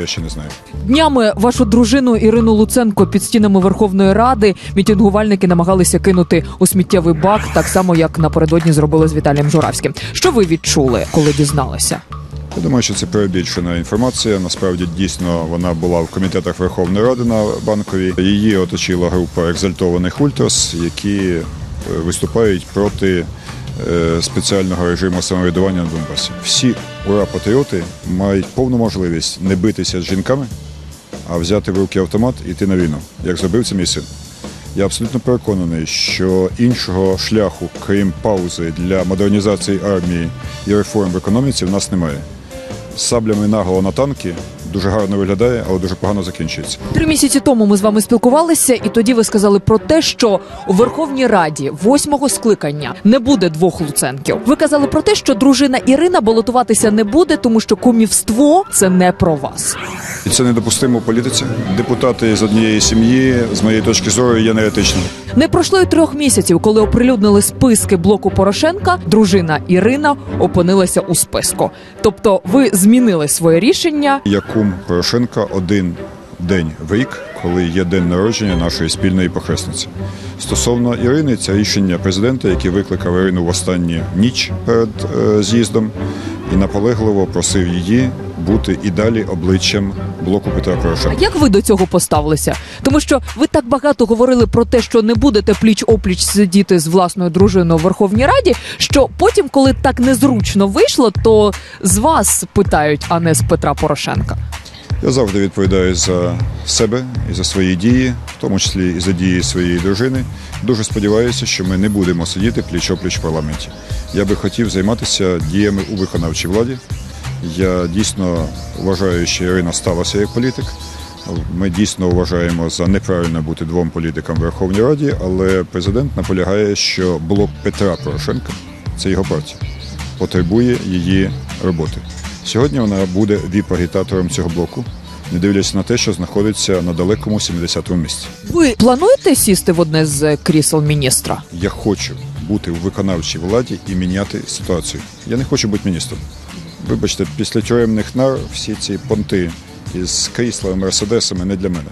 Я ще не знаю. Днями вашу дружину Ірину Луценко під стінами Верховної Ради мітингувальники намагалися кинути у сміттєвий бак, так само як напередодні зробили з Віталієм Журавським. Що ви відчули, коли дізналися? Я думаю, що це перебільшена інформація. Насправді дійсно вона була в комітетах Верховної Ради на банковій. Її оточила група екзальтованих ультрас, які е, виступають проти спеціального режиму самоврядування на Донбасі. Всі ура-патріоти мають повну можливість не битися з жінками, а взяти в руки автомат і йти на війну, як зробив це мій син. Я абсолютно переконаний, що іншого шляху, крім паузи для модернізації армії і реформ в економіці, в нас немає. Саблями наголо на танки дуже гарно виглядає, але дуже погано закінчується. Три місяці тому ми з вами спілкувалися, і тоді ви сказали про те, що у Верховній Раді восьмого скликання не буде двох луценків. Ви казали про те, що дружина Ірина балотуватися не буде, тому що кумівство це не про вас. І це недопустимо в політиці. Депутати з однієї сім'ї, з моєї точки зору, є неетичним. Не пройшло й трьох місяців, коли оприлюднили списки блоку Порошенка. Дружина Ірина опинилася у списку. Тобто, ви змінили своє рішення. Я кум Порошенка один день в рік, коли є день народження нашої спільної похресниці. Стосовно Ірини, це рішення президента, який викликав Ірину в останню ніч перед е, з'їздом і наполегливо просив її бути і далі обличчям блоку Петра А Порошенка. як ви до цього поставилися? Тому що ви так багато говорили про те, що не будете пліч опліч сидіти з власною дружиною в Верховній Раді. Що потім, коли так незручно вийшло, то з вас питають, а не з Петра Порошенка. Я завжди відповідаю за себе і за свої дії, в тому числі і за дії своєї дружини. Дуже сподіваюся, що ми не будемо сидіти пліч-опліч в парламенті. Я би хотів займатися діями у виконавчій владі. Я дійсно вважаю, що Ірина сталася як політик. Ми дійсно вважаємо за неправильно бути двом політикам в Верховній Раді, але президент наполягає, що блок Петра Порошенка це його партія, потребує її роботи. Сьогодні вона буде віп-агітатором цього блоку, не дивлячись на те, що знаходиться на далекому 70-му місці. Ви плануєте сісти в одне з крісел міністра? Я хочу бути у виконавчій владі і міняти ситуацію. Я не хочу бути міністром. Вибачте, після тюремних нар всі ці понти із кріслами, мерседесами не для мене.